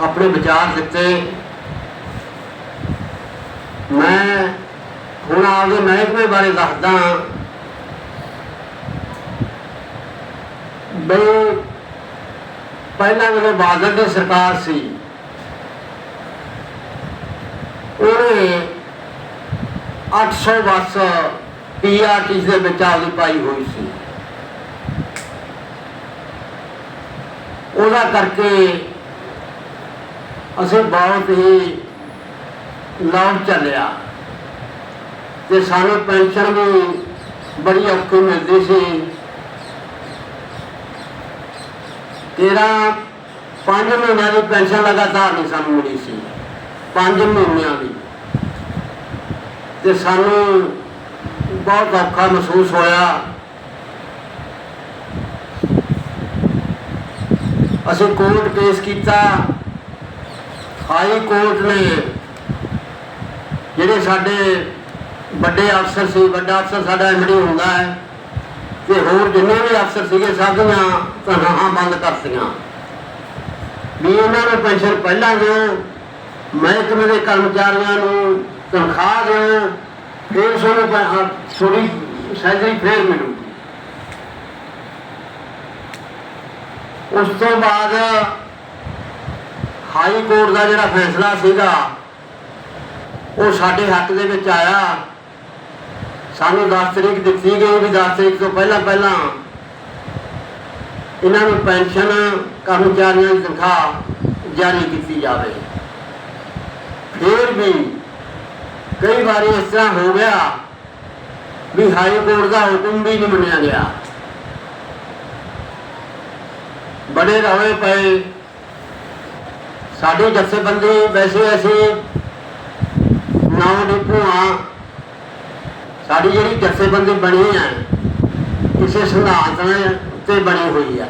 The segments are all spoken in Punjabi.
ਆਪਣੇ ਵਿਚਾਰ ਦਿੱਤੇ। ਮੈਂ ਹੁਣ ਆਪਦੇ ਮਹਿਕਮੇ ਬਾਰੇ ਦੱਸਦਾ ਬਈ ਪਹਿਲਾਂ ਜਦੋਂ ਬਾਦਲ ਦੀ ਸਰਕਾਰ ਸੀ, ਉਹਨੇ 800 ਬੱਸ ਪੀਆਰਟੀ ਦੇ ਵਿੱਚ ਆਪਦੀ ਪਾਈ ਹੋਈ ਸੀ। ਉਹਦਾ ਕਰਕੇ ਅਸੀਂ ਬਹੁਤ ਹੀ ਲਾਭ ਚੱਲਿਆ ਤੇ ਸਾਨੂੰ ਪੈਨਸ਼ਨ ਵੀ ਬੜੀ ਔਖੀ ਮਿਲਦੀ ਸੀ। ਤੇਰਾ, ਪੰਜ ਮਹੀਨਿਆਂ ਦੀ ਪੈਨਸ਼ਨ ਲਗਾਤਾਰ ਨਹੀਂ ਸਾਨੂੰ ਮਿਲੀ ਸੀ। ਪੰਜ ਮਹੀਨਿਆਂ ਦੀ। ਤੇ ਸਾਨੂੰ ਬਹੁਤ ਔਖਾ ਮਹਿਸੂਸ ਹੋਇਆ। ਅਸੀਂ ਕੋਰਟ ਕੇਸ ਕੀਤਾ। ਹਾਈ ਕੋਰਟ ਨੇ ਜਿਹੜੇ ਸਾਡੇ ਵੱਡੇ ਅਫਸਰ ਸੀ, ਵੱਡਾ ਅਫਸਰ ਸਾਡਾ ਐਮਡੀ ਹੁੰਦਾ ਹੈ, ਤੇ ਹੋਰ ਜਿੰਨੇ ਵੀ ਅਫਸਰ ਸੀਗੇ, ਸਭ ਦੀਆਂ ਤਨਖਾਹਾਂ ਬੰਦ ਕਰਤੀਆਂ। ਵੀ ਉਹਨਾਂ ਨੂੰ ਪੈਨਸ਼ਨ ਪਹਿਲਾਂ ਦਿਓ, ਮਹਿਕਮੇ ਦੇ ਕਰਮਚਾਰੀਆਂ ਨੂੰ ਤਨਖਾਹ ਦਿਓ, ਫਿਰ ਤੁਹਾਨੂੰ ਥੋੜੀ ਸੈਲਰੀ ਫੇਰ ਮਿਲੂਗੀ। ਉਸ ਤੋਂ ਬਾਅਦ ਹਾਈ ਕੋਰਟ ਦਾ ਜਿਹੜਾ ਫੈਸਲਾ ਸੀਗਾ, ਉਹ ਸਾਡੇ ਹੱਕ ਦੇ ਵਿੱਚ ਆਇਆ। ਸਾਨੂੰ 10 ਤਰੀਕ ਦਿੱਤੀ ਗਈ ਵੀ 10 ਤਰੀਕ ਤੋਂ ਪਹਿਲਾਂ ਪਹਿਲਾਂ ਇਹਨਾਂ ਨੂੰ ਪੈਨਸ਼ਨ ਕਰਮਚਾਰੀਆਂ ਦੀ ਤਨਖਾਹ ਜਾਰੀ ਕੀਤੀ ਜਾਵੇ। ਫਿਰ ਵੀ ਕਈ ਵਾਰੀ ਇਸ ਤਰ੍ਹਾਂ ਹੋ ਗਿਆ ਵੀ ਹਾਈ ਕੋਰਟ ਦਾ ਹੁਕਮ ਵੀ ਨਹੀਂ ਮੰਨਿਆ ਗਿਆ। ਬੜੇ ਰੌਲੇ ਪਏ ਸਾਡੀ ਜਥੇਬੰਦੀ ਵੈਸੇ ਅਸੀਂ ਨੌ ਡਿਪੂ ਆ ਸਾਡੀ ਜਿਹੜੀ ਜਥੇਬੰਦੀ ਬਣੀ ਹੈ ਕਿਸੇ ਸਿਧਾਂਤ ਤੇ ਬਣੀ ਹੋਈ ਹੈ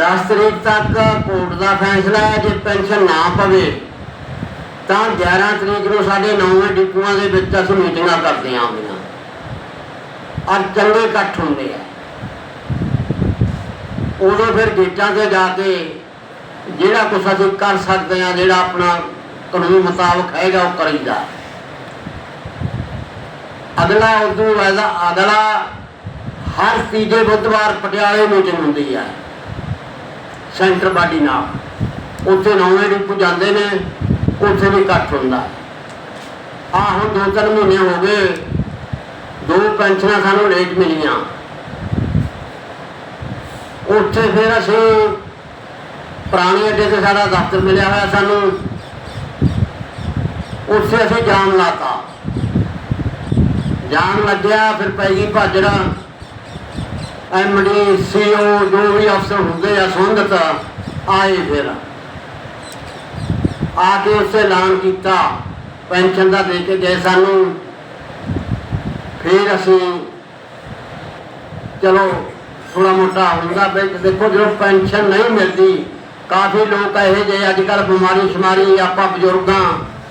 10 ਤਰੀਕ ਤੱਕ ਕੋਰਟ ਦਾ ਫੈਸਲਾ ਹੈ, ਜੇ ਪੈਨਸ਼ਨ ਨਾ ਪਵੇ, ਤਾਂ 11 ਤਰੀਕ ਨੂੰ ਸਾਡੇ ਨੌਵੇਂ ਡਿਪੂਆਂ ਦੇ ਵਿੱਚ ਅਸੀਂ ਮੀਟਿੰਗਾਂ ਕਰਦੇ ਆਂ ਆਉਂਦੀਆਂ। ਔਰ ਚੰਗੇ ਇਕੱਠ ਹੁੰਦੇ ਆ। ਉਦੋਂ ਫਿਰ ਗੇਟਾਂ ਤੇ ਜਾ ਕੇ ਜਿਹੜਾ ਕੁਛ ਅਸੀਂ ਕਰ ਸਕਦੇ ਆ ਜਿਹੜਾ ਆਪਣਾ ਕਾਨੂੰਨ ਮੁਤਾਬਕ ਹੈਗਾ, ਉਹ ਕਰੀਦਾ। ਅਗਲਾ ਉਦੋਂ ਵਾਲਾ ਅਗਲਾ ਹਰ ਤੀਜੇ ਬੁੱਧਵਾਰ ਪਟਿਆਲੇ ਨੂੰ ਹੁੰਦੀ ਹੈ। ਸੈਂਟਰ ਬਾਡੀ ਨਾਲ। ਉੱਥੇ ਨੌਵੇਂ ਡਿਪੂ ਜਾਂਦੇ ਨੇ, ਉੱਥੇ ਵੀ ਇਕੱਠ ਹੁੰਦਾ। ਆ ਹੁਣ ਦੋ ਤਿੰਨ ਮਹੀਨੇ ਹੋ ਗਏ, ਦੋ ਪੈਨਸ਼ਨਾਂ ਸਾਨੂੰ ਲੇਟ ਮਿਲੀਆਂ। ਉੱਥੇ ਫਿਰ ਅਸੀਂ ਪੁਰਾਣੇ ਅੱਡੇ ਤੇ ਸਾਡਾ ਦਫ਼ਤਰ ਮਿਲਿਆ ਹੋਇਆ ਸਾਨੂੰ, ਉੱਥੇ ਅਸੀਂ ਜਾਮ ਲਾਤਾ। ਜਾਮ ਲੱਗਿਆ, ਫਿਰ ਪੈ ਗਈ ਭਾਜੜਾ। ਐਮਡੀ ਸੀਓ ਜੋ ਵੀ ਅਫਸਰ ਹੁੰਦੇ ਆ, ਸੰਬੰਧਤ ਆਏ ਫਿਰ। ਆ ਕੇ ਉਸੇ ਐਲਾਨ ਕੀਤਾ, ਪੈਨਸ਼ਨ ਦਾ ਦੇ ਕੇ ਗਏ ਸਾਨੂੰ। ਫਿਰ ਅਸੀਂ, ਚਲੋ ਥੋੜਾ ਮੋਟਾ ਹੁੰਦਾ ਵੀ ਦੇਖੋ ਜਦੋਂ ਪੈਨਸ਼ਨ ਨਹੀਂ ਮਿਲਦੀ ਕਾਫੀ ਲੋਕ ਇਹੋ ਜਿਹੇ ਅੱਜ ਕੱਲ ਬਿਮਾਰੀ ਸ਼ਮਾਰੀ ਆਪਾਂ ਬਜ਼ੁਰਗਾਂ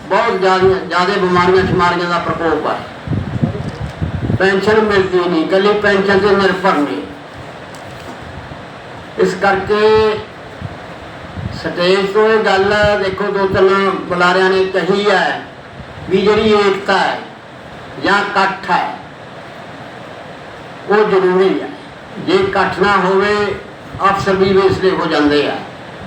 ਬਹੁਤ ਜ਼ਿਆਦਾ ਜ਼ਿਆਦਾ ਬਿਮਾਰੀਆਂ ਸ਼ਮਾਰੀਆਂ ਦਾ ਪ੍ਰਕੋਪ ਹੈ ਪੈਨਸ਼ਨ ਮਿਲਦੀ ਨਹੀਂ ਕੱਲੀ ਪੈਨਸ਼ਨ ਤੇ ਨਿਰਭਰ ਨਹੀਂ। ਇਸ ਕਰਕੇ ਸਟੇਜ ਤੋਂ ਇਹ ਗੱਲ ਦੇਖੋ, ਦੋ ਤਿੰਨ ਬੁਲਾਰਿਆਂ ਨੇ ਕਹੀ ਹੈ ਵੀ ਜਿਹੜੀ ਏਕਤਾ ਹੈ ਜਾਂ ਇਕੱਠ ਹੈ, ਉਹ ਜ਼ਰੂਰੀ ਹੈ। ਜੇ ਇਕੱਠ ਨਾ ਹੋਵੇ, ਅਫਸਰ ਵੀ ਵੇਸਲੇ ਹੋ ਜਾਂਦੇ ਆ।